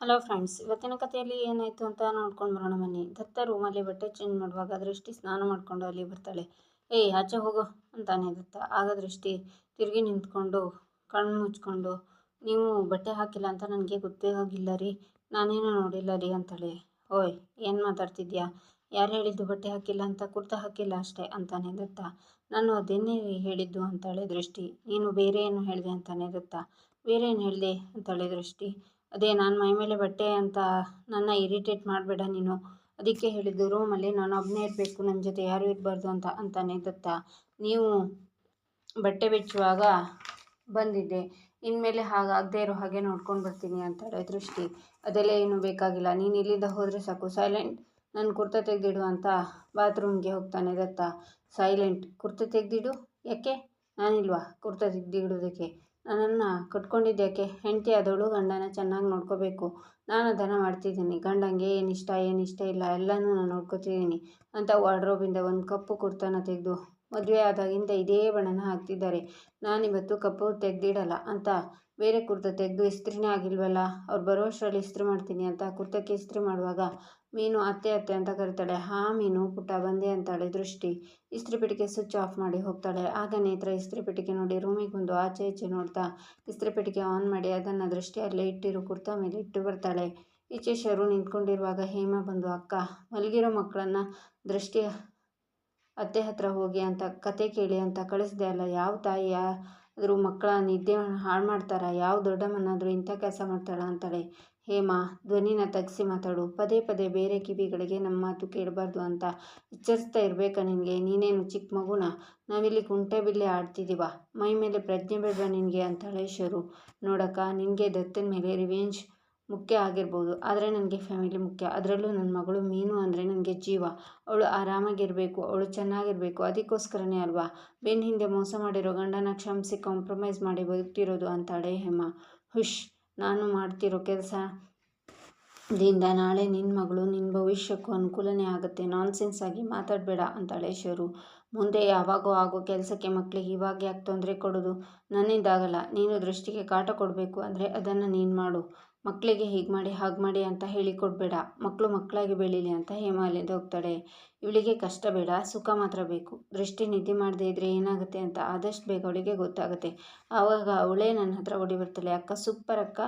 Hello friends ಇವತ್ತಿನ ಕಥೆಯಲ್ಲಿ ಏನಾಯಿತು ಅಂತ ನೋಡ್ಕೊಂಡು ಬರೋಣ ಬನ್ನಿ. ದತ್ತ ರೂಮಲ್ಲಿ ಬಟ್ಟೆ ಚೇಂಜ್ ಮಾಡುವಾಗ ದೃಷ್ಟಿ ಸ್ನಾನ ಮಾಡಿಕೊಂಡು ಅಲ್ಲಿ ಬರ್ತಾಳೆ. ಏಯ್, ಆಚೆ ಹೋಗು, ಅಂತಾನೆ ದತ್ತ. ಆಗ ದೃಷ್ಟಿ ತಿರುಗಿ ನಿಂತ್ಕೊಂಡು, ಕಣ್ಣು ಮುಚ್ಕೊಂಡು, ನೀವು ಬಟ್ಟೆ ಹಾಕಿಲ್ಲ ಅಂತ ನನಗೆ ಗೊತ್ತೇ ಆಗಿಲ್ಲ ರೀ. ನಾನೇನು ನೋಡಿಲ್ಲ ರೀ, ಅಂತಾಳೆ. ಓಯ್, ಏನು ಮಾತಾಡ್ತಿದ್ಯಾ? ಯಾರು ಹೇಳಿದ್ದು ಬಟ್ಟೆ ಹಾಕಿಲ್ಲ ಅಂತ ಕುರ್ತಾ ಹಾಕಿಲ್ಲ ಅಷ್ಟೇ, ಅಂತಾನೆ ದತ್ತ. ನಾನು ಅದೇನೇ ಹೇಳಿದ್ದು, ಅಂತಾಳೆ ದೃಷ್ಟಿ. ನೀನು ಬೇರೆ ಏನು ಹೇಳಿದೆ, ಅಂತಾನೆ ದತ್ತ. ಬೇರೆ ಏನು ಹೇಳಿದೆ? ಅಂತಾಳೆ ದೃಷ್ಟಿ. ಅದೇ ನಾನು ಮೈ ಮೇಲೆ ಬಟ್ಟೆ ಅಂತ ನನ್ನ ಇರಿಟೇಟ್ ಮಾಡಬೇಡ ನೀನು. ಅದಕ್ಕೆ ಹೇಳಿದ್ದು ರೂಮಲ್ಲಿ ನಾನು ಒಬ್ಬನೇ ಇರಬೇಕು ನನ್ನ ಜೊತೆ ಯಾರೂ ಇರಬಾರ್ದು ಅಂತ, ಅಂತಾನೆ ದತ್ತ. ನೀವು ಬಟ್ಟೆ ಬಿಚ್ಚುವಾಗ ಬಂದಿದ್ದೆ. ಇನ್ಮೇಲೆ ಹಾಗಾಗದೇ ಇರೋ ಹಾಗೆ ನೋಡ್ಕೊಂಡು ಬರ್ತೀನಿ ಅಂತಾಳೆ ದೃಷ್ಟಿ. ಅದೆಲ್ಲ ಏನು ಬೇಕಾಗಿಲ್ಲ. ನೀನು ಇಲ್ಲಿಂದ ಹೋದರೆ ಸಾಕು. ಸೈಲೆಂಟ್ ನನ್ನ ಕುರ್ತಾ ತೆಗೆದಿಡು ಅಂತ ಬಾತ್ರೂಮ್ಗೆ ಹೋಗ್ತಾನೆ ದತ್ತ. ಸೈಲೆಂಟ್ ಕುರ್ತಾ ತೆಗೆದಿಡು? ಯಾಕೆ? ನಾನಿಲ್ವಾ? ಕುರ್ತಾ ತೆಗೆದಿಡೋದಕ್ಕೆ. ನನ್ನನ್ನು ಕಟ್ಕೊಂಡಿದ್ದಾಕೆ ಹೆಂಡತಿ ಆದವಳು ಗಂಡನ ಚೆನ್ನಾಗಿ ನೋಡ್ಕೋಬೇಕು. ನಾನು ಅದನ್ನು ಮಾಡ್ತಿದ್ದೀನಿ. ಗಂಡಂಗೆ ಏನು ಇಷ್ಟ ಏನು ಇಷ್ಟ ಇಲ್ಲ, ಎಲ್ಲನೂ ನಾನು ನೋಡ್ಕೋತಿದ್ದೀನಿ ಅಂತ ವಾರ್ಡ್ರೋಬಿಂದ ಒಂದು ಕಪ್ಪು ಕುರ್ತಾನ ತೆಗೆದು ಮದುವೆ ಆದಾಗಿಂದ ಇದೇ ಬಣ್ಣನ ಹಾಕ್ತಿದ್ದಾರೆ. ನಾನಿವತ್ತು ಕಪ್ಪು ತೆಗೆದಿಡಲ್ಲ ಅಂತ ಬೇರೆ ಕುರ್ತಾ ತೆಗೆದು ಇಸ್ತ್ರಿನೇ ಆಗಿಲ್ವಲ್ಲ, ಅವ್ರು ಬರೋ ಅಷ್ಟರಲ್ಲಿ ಇಸ್ತ್ರಿ ಮಾಡ್ತೀನಿ ಅಂತ ಕುರ್ತಕ್ಕೆ ಇಸ್ತ್ರಿ ಮಾಡುವಾಗ ಮೀನು ಅತ್ತೆ ಅತ್ತೆ ಅಂತ ಕರಿತಾಳೆ. ಹಾ ಮೀನು ಪುಟ್ಟ ಬಂದೆ ಅಂತಾಳೆ ದೃಷ್ಟಿ. ಇಸ್ತ್ರಿ ಪೆಟ್ಟಿಗೆ ಸ್ವಿಚ್ ಆಫ್ ಮಾಡಿ ಹೋಗ್ತಾಳೆ. ಆಗ ನೇತ್ರ ಇಸ್ತ್ರಿ ಪೆಟ್ಟಿಗೆ ನೋಡಿ ರೂಮಿಗೆ ಬಂದು ಆಚೆ ಈಚೆ ನೋಡ್ತಾ ಇಸ್ತ್ರಿ ಪೆಟ್ಟಿಗೆ ಆನ್ ಮಾಡಿ ಅದನ್ನು ದೃಷ್ಟಿ ಅಲ್ಲೇ ಇಟ್ಟಿರೋ. ಕುರ್ತಾ ಮೇಲೆ ಇಟ್ಟು ಬರ್ತಾಳೆ. ಈಚೆ ಶರು ನಿಂತ್ಕೊಂಡಿರುವಾಗ ಹೇಮ ಬಂದು, ಅಕ್ಕ, ಮಲಗಿರೋ ಮಕ್ಕಳನ್ನ ದೃಷ್ಟಿ ಅತ್ತೆ ಹತ್ರ ಹೋಗಿ ಅಂತ ಕತೆ ಕೇಳಿ ಅಂತ ಕಳಿಸಿದೆ ಅಲ್ಲ. ಯಾವ ತಾಯಿ ಆದರೂ ಮಕ್ಕಳ ನಿದ್ದೆ ಹಾಳು ಮಾಡ್ತಾರ? ಯಾವ ದೊಡ್ಡಮ್ಮನಾದರೂ ಇಂಥ ಕೆಲಸ ಮಾಡ್ತಾಳ? ಅಂತಾಳೆ. ಹೇಮಾ, ಧ್ವನಿನ ತಗ್ಸಿ ಮಾತಾಡು. ಪದೇ ಪದೇ ಬೇರೆ ಕಿವಿಗಳಿಗೆ ನಮ್ಮ ಮಾತು ಕೇಳಬಾರ್ದು ಅಂತ ಎಚ್ಚರಿಸ್ತಾ ಇರಬೇಕಾ ನಿನಗೆ? ನೀನೇನು ಚಿಕ್ಕ ಮಗುನ? ನಾವಿಲ್ಲಿ ಕುಂಟೆ ಬಿಲ್ಲೆ ಆಡ್ತಿದ್ದೀವ ಮೈ ಮೇಲೆ ಪ್ರಜ್ಞೆ ಬೇಡ ನಿನಗೆ? ಅಂತಾಳೆ ಶರು. ನೋಡಕ್ಕ, ನಿನಗೆ ದತ್ತನ ಮೇಲೆ ರಿವೆಂಜ್ ಮುಖ್ಯ ಆಗಿರ್ಬೋದು. ಆದರೆ ನನಗೆ ಫ್ಯಾಮಿಲಿ ಮುಖ್ಯ. ಅದರಲ್ಲೂ ನನ್ನ ಮಗಳು ಮೀನು ಅಂದರೆ ನನಗೆ ಜೀವ. ಅವಳು ಆರಾಮಾಗಿರಬೇಕು, ಅವಳು ಚೆನ್ನಾಗಿರಬೇಕು. ಅದಕ್ಕೋಸ್ಕರನೇ ಅಲ್ವಾ? ಬೆನ್ನ ಹಿಂದೆ ಮೋಸ ಮಾಡಿರೋ ಗಂಡನ ಕ್ಷಮಿಸಿ ಕಾಂಪ್ರಮೈಸ್ ಮಾಡಿ ಬದುಕ್ತಿರೋದು, ಅಂತಾಳೆ ಹೇಮಾ. ಹುಷ್. ನಾನು ಮಾಡ್ತಿರೋ ಕೆಲಸದಿಂದ ನಾಳೆ ನಿನ್ನ ಮಗಳು ನಿನ್ನ ಭವಿಷ್ಯಕ್ಕೂ ಅನುಕೂಲನೇ ಆಗುತ್ತೆ. ನಾನ್ಸೆನ್ಸ್ ಆಗಿ ಮಾತಾಡಬೇಡ ಅಂತಾಳೆ ಶರು. ಮುಂದೆ ಯಾವಾಗೋ ಆಗೋ ಕೆಲಸಕ್ಕೆ ಮಕ್ಕಳಿಗೆ ಇವಾಗ ಯಾಕೆ ತೊಂದರೆ ಕೊಡೋದು? ನನ್ನಿಂದಾಗಲ್ಲ ನೀನು ದೃಷ್ಟಿಗೆ ಕಾಟ ಕೊಡಬೇಕು ಅಂದರೆ ಅದನ್ನು ನೀನು ಮಾಡು. ಮಕ್ಕಳಿಗೆ ಹೀಗೆ ಮಾಡಿ, ಹಾಗೆ ಮಾಡಿ ಅಂತ ಹೇಳಿ ಕೊಡಬೇಡ. ಮಕ್ಕಳು ಮಕ್ಕಳಾಗಿ ಬೆಳೀಲಿ ಅಂತ ಹೇಮಾಲಿಂದ ಹೋಗ್ತಾಳೆ. ಇವಳಿಗೆ ಕಷ್ಟ ಬೇಡ, ಸುಖ ಮಾತ್ರ ಬೇಕು. ದೃಷ್ಟಿ ನಿದ್ದೆ ಮಾಡದೇ ಇದ್ದರೆ ಏನಾಗುತ್ತೆ ಅಂತ ಆದಷ್ಟು ಬೇಗ ಅವಳಿಗೆ ಗೊತ್ತಾಗುತ್ತೆ. ಆವಾಗ ಅವಳೇ ನನ್ನ ಹತ್ರ ಓಡಿ ಬರ್ತಾಳೆ. ಅಕ್ಕ, ಸೂಪರ್ ಅಕ್ಕ,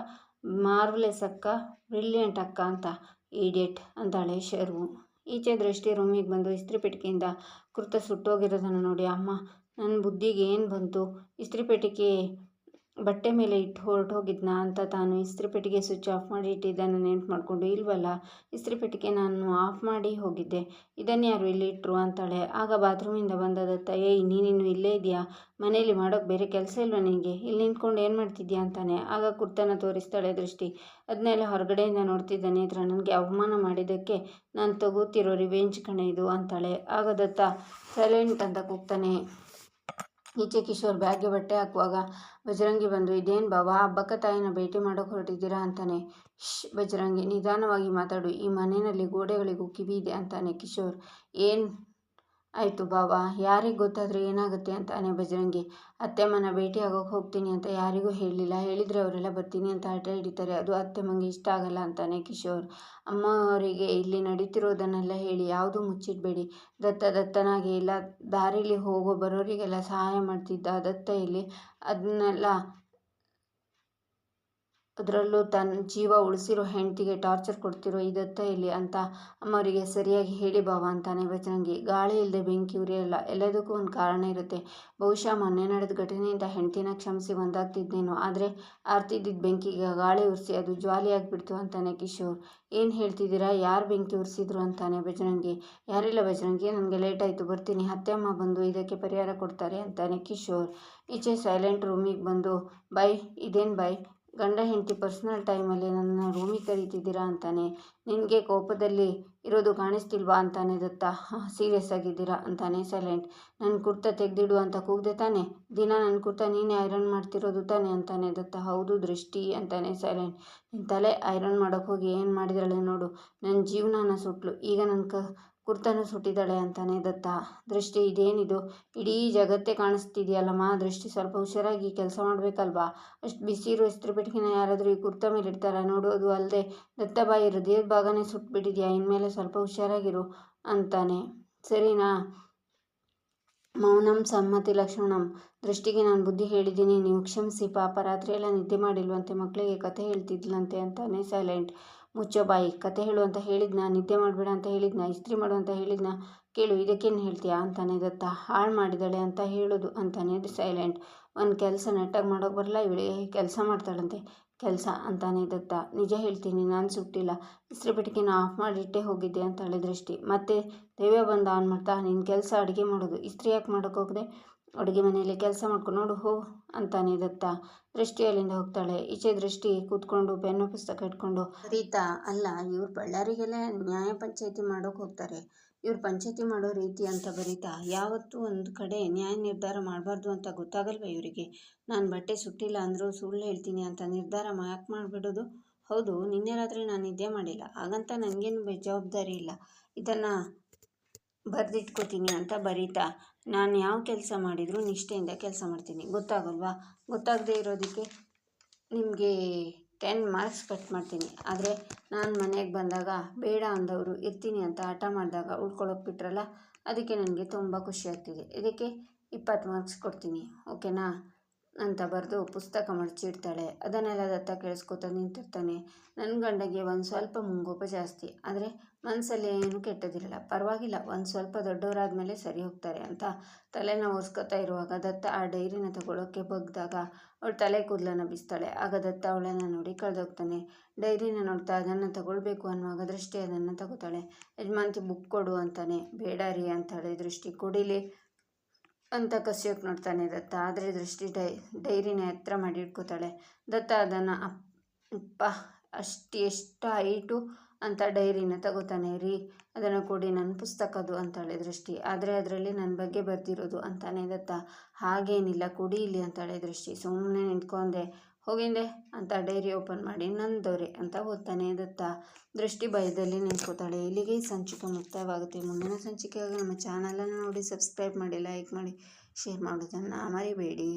ಮಾರ್ವಲೆಸ್ ಅಕ್ಕ, ಬ್ರಿಲಿಯಂಟ್ ಅಕ್ಕ ಅಂತ. ಈಡಿಯಟ್ ಅಂತಾಳೆ ಶರ್ವು. ಈಚೆ ದೃಷ್ಟಿ ರೂಮಿಗೆ ಬಂದು ಇಸ್ತ್ರಿ ಪೆಟ್ಟಿಗೆಯಿಂದ ಕುರ್ತ ಸುಟ್ಟೋಗಿರೋದನ್ನು ನೋಡಿ, ಅಮ್ಮ ನನ್ನ ಬುದ್ಧಿಗೆ ಏನು ಬಂತು? ಇಸ್ತ್ರಿ ಪೆಟ್ಟಿಗೆ ಬಟ್ಟೆ ಮೇಲೆ ಇಟ್ಟು ಹೊರಟೋಗಿದ್ನಾ ಅಂತ ತಾನು ಇಸ್ತ್ರಿ ಪೆಟ್ಟಿಗೆ ಸ್ವಿಚ್ ಆಫ್ ಮಾಡಿ ಇಟ್ಟಿದ್ದನ್ನು ನೆನ್ಪು ಮಾಡಿಕೊಂಡು, ಇಲ್ವಲ್ಲ? ಇಸ್ತ್ರಿ ಪೆಟ್ಟಿಗೆ ನಾನು ಆಫ್ ಮಾಡಿ ಹೋಗಿದ್ದೆ. ಇದನ್ನು ಯಾರು ಇಲ್ಲಿ ಇಟ್ಟರು ಅಂತಾಳೆ. ಆಗ ಬಾತ್ರೂಮಿಂದ ಬಂದ ದತ್ತ ಏಯ್ ನೀನಿನ್ನು ಇಲ್ಲೇ ಇದೆಯಾ? ಮನೆಯಲ್ಲಿ ಮಾಡೋಕ್ಕೆ ಬೇರೆ ಕೆಲಸ ಇಲ್ವಾ ನಿನಗೆ ಇಲ್ಲಿ ನಿಂತ್ಕೊಂಡು ಏನು ಮಾಡ್ತಿದ್ಯಾ? ಅಂತಾನೆ. ಆಗ ಕುರ್ತನ ತೋರಿಸ್ತಾಳೆ ದೃಷ್ಟಿ. ಅದನ್ನೆಲ್ಲ ಹೊರಗಡೆಯಿಂದ ನೋಡ್ತಿದ್ದ ನೇತ್ರ ನನಗೆ ಅವಮಾನ ಮಾಡಿದ್ದಕ್ಕೆ ನಾನು ತಗೋತಿರೋ ರಿವೆಂಜ್ ಕಣೆ ಇದು ಅಂತಾಳೆ. ಆಗ ದತ್ತ ಸೈಲೆಂಟ್ ಅಂತ ಕೂಗ್ತಾನೆ. ಈಚೆ ಕಿಶೋರ್ ಬ್ಯಾಗ್ಗೆ ಬಟ್ಟೆ ಹಾಕುವಾಗ ಬಜರಂಗಿ ಬಂದು, ಇದೇನು ಬಾಬಾ, ಹಬ್ಬಕ್ಕ ತಾಯಿನ ಭೇಟಿ ಮಾಡೋಕೆ ಹೊರಟಿದ್ದೀರಾ? ಅಂತಾನೆ. ಶ್ ಬಜರಂಗಿ, ನಿಧಾನವಾಗಿ ಮಾತಾಡು. ಈ ಮನೆಯಲ್ಲಿ ಗೋಡೆಗಳಿಗೂ ಕಿವಿ ಇದೆ, ಅಂತಾನೆ ಕಿಶೋರ್. ಏನು ಆಯಿತು ಬಾಬಾ, ಯಾರಿಗೆ ಗೊತ್ತಾದರೆ ಏನಾಗುತ್ತೆ ಅಂತಾನೆ ಬಜರಂಗಿ ಅತ್ತೆಮ್ಮನ ಭೇಟಿ ಆಗೋಕೆ ಹೋಗ್ತೀನಿ ಅಂತ ಯಾರಿಗೂ ಹೇಳಲಿಲ್ಲ. ಹೇಳಿದರೆ ಅವರೆಲ್ಲ ಬರ್ತೀನಿ ಅಂತ ಹಠ ಹಿಡಿತಾರೆ. ಅದು ಅತ್ತೆಮ್ಮಂಗೆ ಇಷ್ಟ ಆಗಲ್ಲ ಅಂತಾನೆ ಕಿಶೋರ್. ಅಮ್ಮ ಅವರಿಗೆ ಇಲ್ಲಿ ನಡೀತಿರೋದನ್ನೆಲ್ಲ ಹೇಳಿ ಯಾವುದೂ ಮುಚ್ಚಿಡಬೇಡಿ. ದತ್ತ ದತ್ತನಾಗಿ ಇಲ್ಲ ದಾರಿಲಿ ಹೋಗೋ ಬರೋರಿಗೆಲ್ಲ ಸಹಾಯ ಮಾಡ್ತಿದ್ದ ದತ್ತ ಇಲ್ಲಿ ಅದನ್ನೆಲ್ಲ ಅದರಲ್ಲೂ ತನ್ನ ಜೀವ ಉಳಿಸಿರೋ ಹೆಂಡತಿಗೆ ಟಾರ್ಚರ್ ಕೊಡ್ತಿರೋ ಇದತ್ತ ಇಲ್ಲಿ ಅಂತ ಅಮ್ಮವರಿಗೆ ಸರಿಯಾಗಿ ಹೇಳಿ ಬಾವ ಅಂತಾನೆ ಬಜರಂಗಿ ಗಾಳಿ ಇಲ್ಲದೆ ಬೆಂಕಿ ಉರಿಯಲ್ಲ, ಎಲ್ಲದಕ್ಕೂ ಒಂದು ಕಾರಣ ಇರುತ್ತೆ. ಬಹುಶಃ ಮೊನ್ನೆ ನಡೆದ ಘಟನೆಯಿಂದ ಹೆಂಡತಿನ ಕ್ಷಮಿಸಿ ಒಂದಾಗ್ತಿದ್ದೇನೋ ಆದರೆ ಆರ್ತಿದ್ದಿದ್ದ ಬೆಂಕಿಗೆ ಗಾಳಿ ಉರಿಸಿ ಅದು ಜ್ವಾಲಿಯಾಗಿಬಿಡ್ತು ಅಂತಾನೆ ಕಿಶೋರ್. ಏನು ಹೇಳ್ತಿದ್ದೀರಾ? ಯಾರು ಬೆಂಕಿ ಉರಿಸಿದ್ರು ಅಂತಾನೆ ಬಜರಂಗಿ ಯಾರಿಲ್ಲ ಬಜರಂಗಿ ನನಗೆ ಲೇಟ್ ಆಯಿತು, ಬರ್ತೀನಿ. ಅಮ್ಮ ಬಂದು ಇದಕ್ಕೆ ಪರಿಹಾರ ಕೊಡ್ತಾರೆ ಅಂತಾನೆ ಕಿಶೋರ್. ಈಚೆ ಸೈಲೆಂಟ್ ರೂಮಿಗೆ ಬಂದು, ಬೈ, ಇದೇನು ಬೈ? ಗಂಡ ಹೆಂಡತಿ ಪರ್ಸ್ನಲ್ ಟೈಮಲ್ಲಿ ನನ್ನ ರೂಮಿಗೆ ಕರೀತಿದ್ದೀರಾ ಅಂತಾನೆ, ನಿನಗೆ ಕೋಪದಲ್ಲಿ ಇರೋದು ಕಾಣಿಸ್ತಿಲ್ವಾ ಅಂತಾನೆ ದತ್ತ ಸೀರಿಯಸ್ ಆಗಿದ್ದೀರಾ ಅಂತಾನೆ ಸೈಲೆಂಟ್ ನನ್ನ ಕುರ್ತಾ ತೆಗೆದಿಡು ಅಂತ ಕೂಗ್ದೆ ತಾನೆ, ದಿನ ನನ್ನ ಕುರ್ತಾ ನೀನೇ ಐರನ್ ಮಾಡ್ತಿರೋದು ತಾನೆ ಅಂತಾನೆ ದತ್ತ, ಹೌದು ದೃಷ್ಟಿ ಅಂತಾನೆ ಸೈಲೆಂಟ್ ನಿನ್ನ ತಲೆ ಐರನ್ ಮಾಡೋಕ್ಕೆ ಹೋಗಿ ಏನು ಮಾಡಿದಾಳೆ ನೋಡು ನನ್ನ ಜೀವನನ ಸುಟ್ಲು, ಈಗ ನನ್ನ ಕ ಕುರ್ತನೂ ಸುಟ್ಟಿದ್ದಾಳೆ ಅಂತಾನೆ ದತ್ತ. ದೃಷ್ಟಿ ಇದೇನಿದು? ಇಡೀ ಜಗತ್ತೇ ಕಾಣಿಸ್ತಿದೆಯಲ್ಲಮ್ಮ? ದೃಷ್ಟಿ ಸ್ವಲ್ಪ ಹುಷಾರಾಗಿ ಕೆಲಸ ಮಾಡಬೇಕಲ್ವಾ? ಅಷ್ಟು ಬಿಸಿ ಇರೋ ಇಸ್ತ್ರಿ ಯಾರಾದರೂ ಈ ಕುರ್ತ ಮೇಲೆ ಇಡ್ತಾರ? ನೋಡೋದು ಅಲ್ಲದೆ ದತ್ತ ಬಾಯಿ ಹೃದಯದ ಭಾಗನೇ ಸುಟ್ಬಿಟ್ಟಿದ್ಯಾ? ಇನ್ಮೇಲೆ ಸ್ವಲ್ಪ ಹುಷಾರಾಗಿರು ಅಂತಾನೆ. ಸರಿನಾ? ಮೌನಂ ಸಮ್ಮತಿ ಲಕ್ಷ್ಮಣಂ ದೃಷ್ಟಿಗೆ ನಾನು ಬುದ್ಧಿ ಹೇಳಿದ್ದೀನಿ. ನೀವು ಕ್ಷಮಿಸಿ, ಪಾಪ ರಾತ್ರಿ ಎಲ್ಲ ನಿದ್ದೆ ಮಾಡಿಲ್ವಂತೆ ಮಕ್ಕಳಿಗೆ ಕತೆ ಹೇಳ್ತಿದ್ಲಂತೆ ಅಂತಾನೆ ಸೈಲೆಂಟ್. ಮುಚ್ಚೋ ಬಾಯಿ, ಕತೆ ಹೇಳು ಅಂತ ಹೇಳಿದ್ನ, ನಿದ್ದೆ ಮಾಡಬೇಡ ಅಂತ ಹೇಳಿದ್ನ, ಇಸ್ತ್ರಿ ಮಾಡು ಅಂತ ಹೇಳಿದ್ನ, ಕೇಳು, ಇದಕ್ಕೇನು ಹೇಳ್ತೀಯಾ ಅಂತಾನೆ ದತ್ತ. ಹಾಳು ಮಾಡಿದಾಳೆ ಅಂತ ಹೇಳೋದು ಅಂತಾನೆ ಸೈಲೆಂಟ್. ಒಂದು ಕೆಲಸ ನೆಟ್ಟಾಗಿ ಮಾಡೋಕೆ ಬರಲ್ಲ ಇವಳು ಕೆಲಸ ಮಾಡ್ತಾಳಂತೆ. ಕೆಲಸ ಅಂತಾನೆ ದತ್ತ. ನಿಜ ಹೇಳ್ತೀನಿ, ನಾನು ಸುಟ್ಟಿಲ್ಲ. ಇಸ್ತ್ರಿ ಪೆಟ್ಟಿಗೆನ ಆಫ್ ಮಾಡಿಟ್ಟೇ ಹೋಗಿದ್ದೆ ಅಂತ ದೃಷ್ಟಿ ಮತ್ತೆ ದೈವ ಬಂದು ಆನ್ ಮಾಡ್ತಾ ನಿನ್ನ ಕೆಲಸ ಅಡುಗೆ ಮಾಡೋದು. ಇಸ್ತ್ರಿ ಯಾಕೆ ಮಾಡೋಕೆ ಹೋಗದೆ? ಅಡುಗೆ ಮನೆಯಲ್ಲಿ ಕೆಲಸ ಮಾಡ್ಕೊಂಡು ನೋಡು, ಹೋ ಅಂತಾನೆ ದತ್ತ. ದೃಷ್ಟಿ ಅಲ್ಲಿಂದ ಹೋಗ್ತಾಳೆ. ಈಚೆ ದೃಷ್ಟಿ ಕೂತ್ಕೊಂಡು ಪೆನ್ನು, ಪುಸ್ತಕ ಇಟ್ಕೊಂಡು. ರೀತಾ ಅಲ್ಲ, ಇವ್ರು ಬಳ್ಳಾರಿಗೆಲ್ಲ ನ್ಯಾಯ ಪಂಚಾಯತಿ ಮಾಡೋಕೆ ಹೋಗ್ತಾರೆ. ಇವ್ರು ಪಂಚಾಯತಿ ಮಾಡೋ ರೀತಿ ಅಂತ ಬರೀತಾ, ಯಾವತ್ತೂ ಒಂದು ಕಡೆ ನ್ಯಾಯ ನಿರ್ಧಾರ ಮಾಡಬಾರ್ದು ಅಂತ ಗೊತ್ತಾಗಲ್ವ ಇವರಿಗೆ? ನಾನು ಬಟ್ಟೆ ಸುಟ್ಟಿಲ್ಲ ಅಂದರೂ ಸುಳ್ಳು ಹೇಳ್ತೀನಿ ಅಂತ ನಿರ್ಧಾರ ಯಾಕೆ ಮಾಡಿಬಿಡೋದು? ಹೌದು, ನಿನ್ನೆ ರಾತ್ರಿ ನಾನು ನಿದ್ದೆ ಮಾಡಿಲ್ಲ. ಹಾಗಂತ ನನಗೇನು ಬೇಜವಾಬ್ದಾರಿ ಇಲ್ಲ. ಇದನ್ನು ಬರೆದಿಟ್ಕೋತೀನಿ ಅಂತ ಬರೀತಾ, ನಾನು ಯಾವ ಕೆಲಸ ಮಾಡಿದರೂ ನಿಷ್ಠೆಯಿಂದ ಕೆಲಸ ಮಾಡ್ತೀನಿ. ಗೊತ್ತಾಗಲ್ವಾ? ಗೊತ್ತಾಗದೇ ಇರೋದಕ್ಕೆ ನಿಮಗೆ ಟೆನ್ ಮಾರ್ಕ್ಸ್ ಕಟ್ ಮಾಡ್ತೀನಿ. ಆದರೆ ನಾನು ಮನೆಗೆ ಬಂದಾಗ ಬೇಡ ಅಂದವರು ಇರ್ತೀನಿ ಅಂತ ಹಠ ಮಾಡಿದಾಗ ಉಳ್ಕೊಳ್ಳೋಕೆ ಬಿಟ್ರಲ್ಲ, ಅದಕ್ಕೆ ನನಗೆ ತುಂಬ ಖುಷಿ ಆಗ್ತಿದೆ. ಇದಕ್ಕೆ ಇಪ್ಪತ್ತು ಮಾರ್ಕ್ಸ್ ಕೊಡ್ತೀನಿ ಓಕೆನಾ ಅಂತ ಬರೆದು ಪುಸ್ತಕ ಮಡಚಿಡ್ತಾಳೆ. ಅದನ್ನೆಲ್ಲ ದತ್ತ ಕೇಳಿಸ್ಕೊತ ನಿಂತಿರ್ತಾನೆ. ನನ್ನ ಗಂಡಗೆ ಒಂದು ಸ್ವಲ್ಪ ಮುಂಗೋಪ ಜಾಸ್ತಿ. ಆದರೆ ಮನಸ್ಸಲ್ಲಿ ಏನು ಕೆಟ್ಟದಿರಲ್ಲ. ಪರವಾಗಿಲ್ಲ, ಒಂದು ಸ್ವಲ್ಪ ದೊಡ್ಡವರಾದ ಮೇಲೆ ಸರಿ ಹೋಗ್ತಾರೆ ಅಂತ ತಲೆನ ಒರೆಸ್ಕೊತಾ ಇರುವಾಗ ದತ್ತ ಆ ಡೈರಿನ ತಗೊಳ್ಳೋಕ್ಕೆ ಬಗ್ದಾಗ ಅವಳು ತಲೆ ಕೂದಲನ್ನು ಬಿಸ್ತಾಳೆ. ಆಗ ದತ್ತ ಅವಳನ್ನು ನೋಡಿ ಕಳೆದೋಗ್ತಾನೆ. ಡೈರಿನ ನೋಡ್ತಾ ಅದನ್ನು ತಗೊಳ್ಬೇಕು ಅನ್ನುವಾಗ ದೃಷ್ಟಿ ಅದನ್ನು ತಗೋತಾಳೆ. ಯಜಮಾನ್ತಿ ಬುಕ್ ಕೊಡು ಅಂತಾನೆ. ಬೇಡ ರೀ ಅಂತಾಳೆ ದೃಷ್ಟಿ. ಕೊಡಿಲಿ. ಅಂತ ಕಸಿಯೋಕೆ ನೋಡ್ತಾನೆ ದತ್ತ. ಆದರೆ ದೃಷ್ಟಿ ಡೈ, ಡೈರಿನ ಎತ್ತರ ಮಾಡಿ ಇಟ್ಕೋತಾಳೆ ದತ್ತ ಅದನ್ನು, ಅಪ್ಪ, ಅಷ್ಟು, ಎಷ್ಟು ಹೈಟು ಅಂತ ಡೈರಿನ ತಗೋತಾನೆ. ರೀ, ಅದನ್ನು ಕೊಡಿ ನನ್ನ ಪುಸ್ತಕದು ಅಂತಾಳೆ ದೃಷ್ಟಿ. ಆದರೆ ಅದರಲ್ಲಿ ನನ್ನ ಬಗ್ಗೆ ಬರ್ತಿರೋದು ಅಂತಾನೆ ದತ್ತ. ಹಾಗೇನಿಲ್ಲ, ಕೊಡಿ ಇಲ್ಲಿ, ಅಂತಾಳೆ ದೃಷ್ಟಿ. ಸುಮ್ಮನೆ ನಿಂತ್ಕೊಂಡೆ. ಹೋಗಿಂದೆ ಅಂತ ಡೈರಿ ಓಪನ್ ಮಾಡಿ ನಂದೋರೆ ಅಂತ ಓದ್ತಾನೆ ದತ್ತ ದೃಷ್ಟಿ ಭಯದಲ್ಲಿ ನಿಂತ್ಕೋತಾಳೆ. ಇಲ್ಲಿಗೆ ಸಂಚಿಕೆ ಮುಕ್ತಾಯವಾಗುತ್ತೆ ಮುಂದಿನ ಸಂಚಿಕೆಯಾಗಿ ನಮ್ಮ ಚಾನಲನ್ನು ನೋಡಿ ಸಬ್ಸ್ಕ್ರೈಬ್ ಮಾಡಿ ಲೈಕ್ ಮಾಡಿ ಶೇರ್ ಮಾಡೋದನ್ನು ಮರಿಬೇಡಿ.